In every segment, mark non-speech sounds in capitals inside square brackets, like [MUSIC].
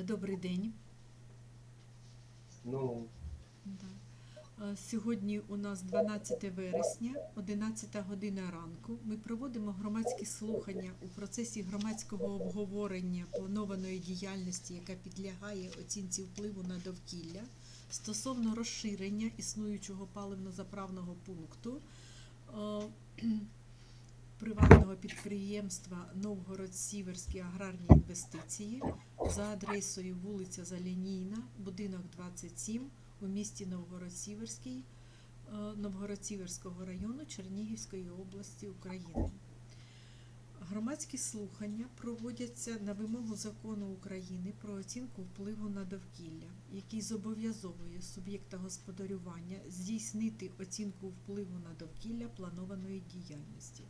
Е, Добрий день. Ну, Да. Е, Сьогодні у нас 12 вересня, 11 година ранку. Ми проводимо громадські слухання у процесі громадського обговорення планованої діяльності, яка підлягає оцінці впливу на довкілля стосовно розширення існуючого паливно-заправного пункту е, приватного підприємства Новгород-Сіверські аграрні інвестиції за адресою вулиця Залянійна, будинок 27 у місті Новгород-Сіверський, е, району Чернігівської області України. Громадські слухання проводяться на вимогу закону України про оцінку впливу на довкілля, який зобов'язовує суб'єкта господарювання здійснити оцінку впливу на довкілля планованої діяльності.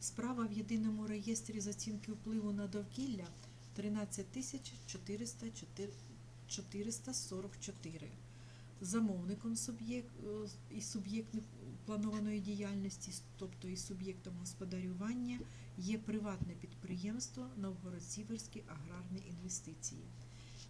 Справа в єдиному реєстрі з оцінки впливу на довкілля 13 444. Замовником суб'єк- е, і суб'єктом планованої діяльності, тобто і суб'єктом господарювання, є приватне підприємство Новгород-Сіверські аграрні інвестиції.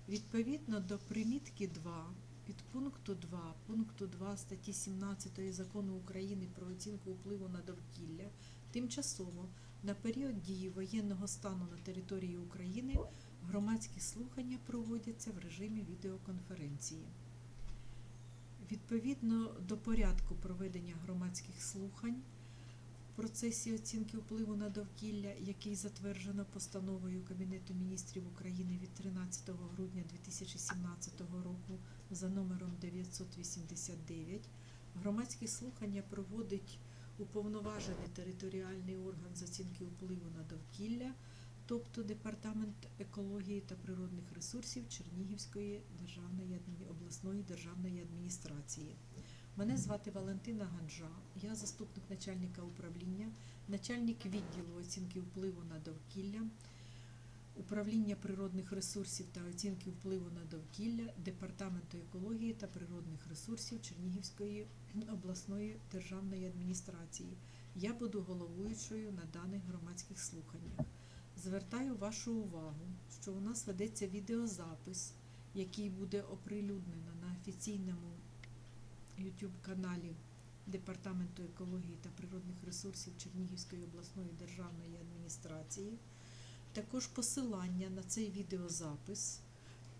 Відповідно до примітки 2 підпункту 2 пункту 2 статті 17 Закону України про оцінку впливу на довкілля тимчасово на період дії воєнного стану на території України громадські слухання проводяться в режимі відеоконференції. Відповідно до порядку проведення громадських слухань в процесі оцінки впливу на довкілля, який затверджено постановою Кабінету міністрів України від 13 грудня 2017 року за номером 989, громадські слухання проводить уповноважений територіальний орган з оцінки впливу на довкілля, тобто Департамент екології та природних ресурсів Чернігівської державної обласної державної адміністрації. Мене звати Валентина Ганжа, я заступник начальника управління, начальник відділу оцінки впливу на довкілля, управління природних ресурсів та оцінки впливу на довкілля Департаменту екології та природних ресурсів Чернігівської обласної державної адміністрації. Я буду головуючою на даних громадських слуханнях. Звертаю вашу увагу, що у нас ведеться відеозапис, який буде оприлюднено на офіційному YouTube каналі Департаменту екології та природних ресурсів Чернігівської обласної державної адміністрації. Також посилання на цей відеозапис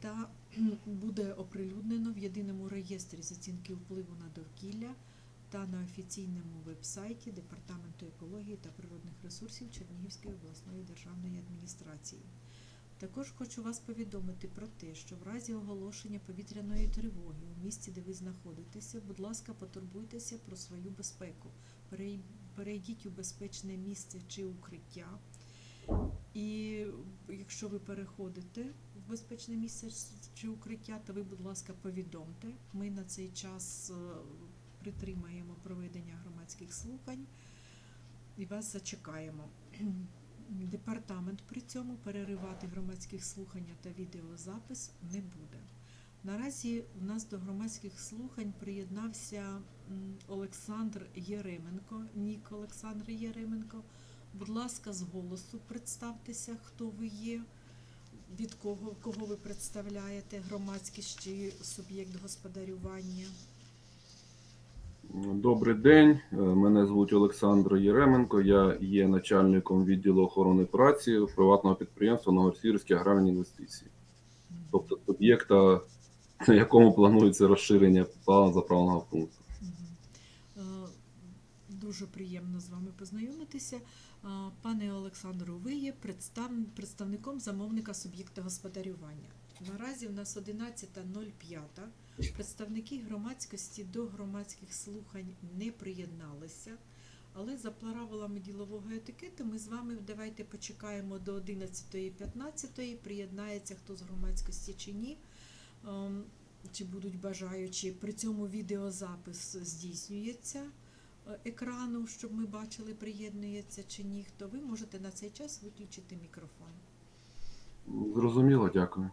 та [CLEARS THROAT] буде оприлюднено в єдиному реєстрі з оцінки впливу на довкілля та на офіційному вебсайті Департаменту екології та природних ресурсів Чернігівської обласної державної адміністрації. Також хочу вас повідомити про те, що в разі оголошення повітряної тривоги у місті, де ви знаходитеся, будь ласка, потурбуйтеся про свою безпеку. Перейдіть у безпечне місце чи укриття. І якщо ви переходите в безпечне місце чи укриття, то ви, будь ласка, повідомте. Ми на цей час е, притримаємо проведення громадських слухань і вас зачекаємо. [CLEARS THROAT] Департамент при цьому переривати громадських слухання та відеозапис не буде. Наразі у нас до громадських слухань приєднався Олександр Єременко, Нік Олександр Єременко. Будь ласка, з голосу представтеся, хто ви є, від кого, кого ви представляєте, громадськість чи суб'єкт господарювання. Добрий день. Е, Мене звуть Олександр Єременко. Я є начальником відділу охорони праці приватного підприємства Новосірські аграрні інвестиції, тобто суб'єкта, на якому планується розширення плану заправного пункту. Дуже приємно з вами познайомитися. Пане Олександру, ви є представником замовника суб'єкта господарювання. Наразі в нас 11.05. Представники громадськості до громадських слухань не приєдналися. Але за правилами ділового етикету ми з вами давайте почекаємо до 11.15. Приєднається хто з громадськості чи ні. Ем, чи будуть бажаючі. При цьому відеозапис здійснюється екрану, щоб ми бачили, приєднується чи ні. То ви можете на цей час виключити мікрофон. Зрозуміло, дякую.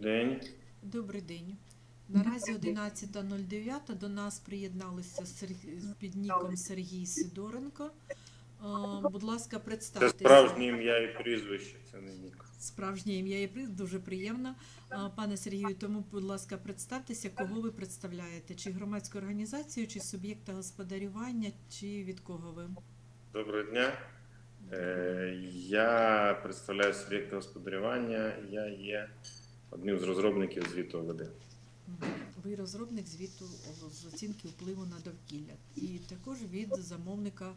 День. Добрий день. Наразі 11.09 до нас приєдналися під ніком Сергій Сидоренко. Будь ласка, Це справжнє ім'я і прізвище, це не нік. Справжнє ім'я і приз, дуже приємно. Пане Сергію, тому, будь ласка, представтеся, кого ви представляєте? Чи громадську організацію, чи суб'єкта господарювання, чи від кого ви? Доброго дня. Е, Я представляю суб'єкти господарювання. Я є одним з розробників звіту ОВД. Ви розробник звіту з оцінки впливу на довкілля, і також від замовника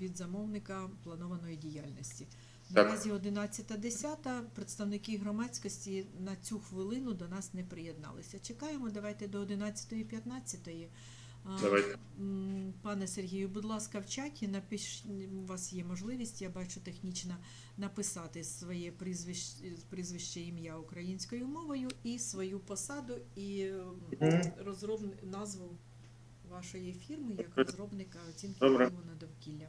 від замовника планованої діяльності. Наразі 11.10. Представники громадськості на цю хвилину до нас не приєдналися. Чекаємо. Давайте до 11.15. Давайте. Пане Сергію, будь ласка, в чаті напиш... у вас є можливість, я бачу технічно, написати своє прізвище, прізвище ім'я українською мовою і свою посаду і розроб... назву вашої фірми як розробника оцінки впливу на довкілля.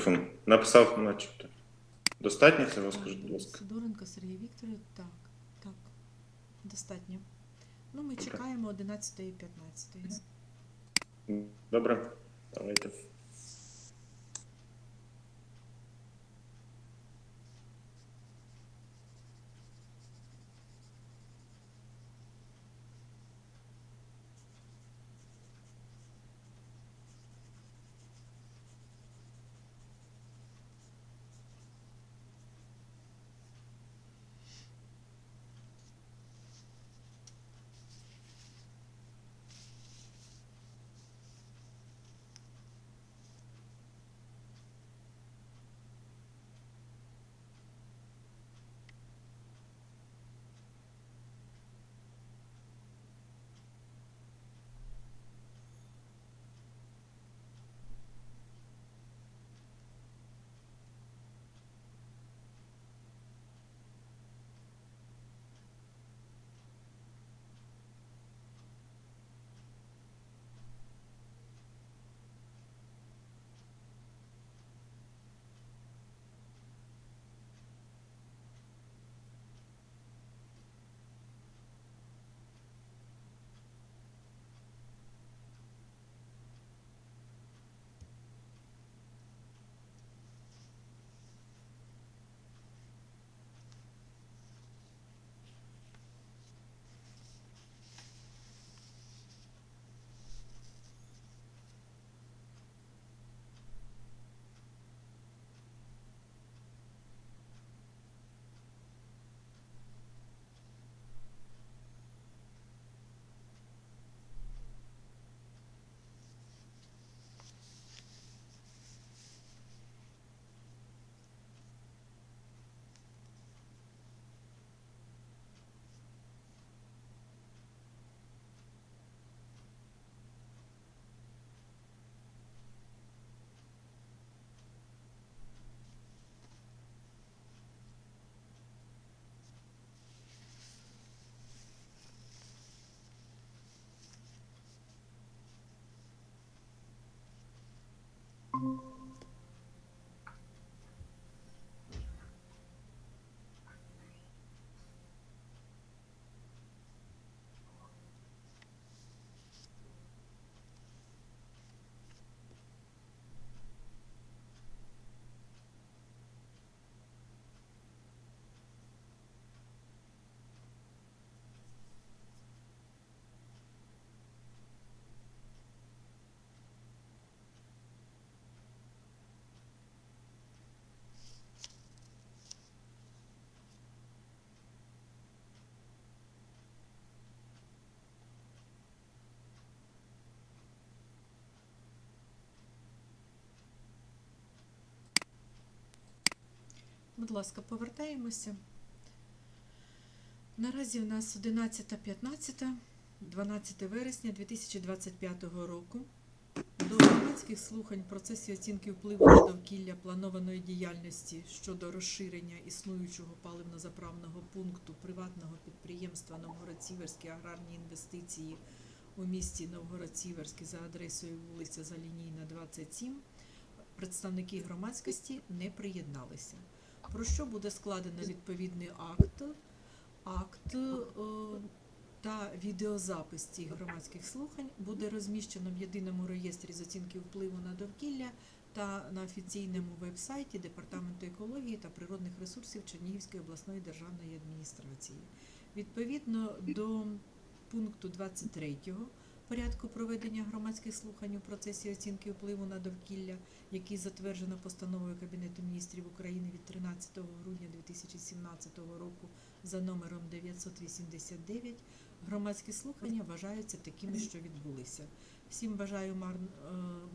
Мікрофон. Написав, начебто. Достатньо цього, скажіть, будь ласка. Сидоренко Сергій Вікторович, так, так, достатньо. Ну, ми чекаємо 11.15. Добре. Давайте. Будь ласка, повертаємося. Наразі у нас 11.15, 12 вересня 2025 року. До громадських слухань процесі оцінки впливу на довкілля планованої діяльності щодо розширення існуючого паливно-заправного пункту приватного підприємства Новгород-Сіверські аграрні інвестиції у місті Новгород-Сіверський за адресою вулиця Залінійна, 27 представники громадськості не приєдналися. Про що буде складено відповідний акт, акт е, та відеозапис цих громадських слухань буде розміщено в єдиному реєстрі з оцінки впливу на довкілля та на офіційному веб-сайті Департаменту екології та природних ресурсів Чернігівської обласної державної адміністрації. Відповідно до пункту 23 порядку проведення громадських слухань у процесі оцінки впливу на довкілля, який затверджено постановою Кабінету міністрів України від 13 грудня 2017 року за номером 989, громадські слухання вважаються такими, що відбулися. Всім бажаю е,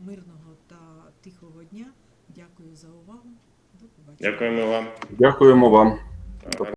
мирного та тихого дня. Дякую за увагу. До побачення. Дякуємо вам. Дякуємо вам.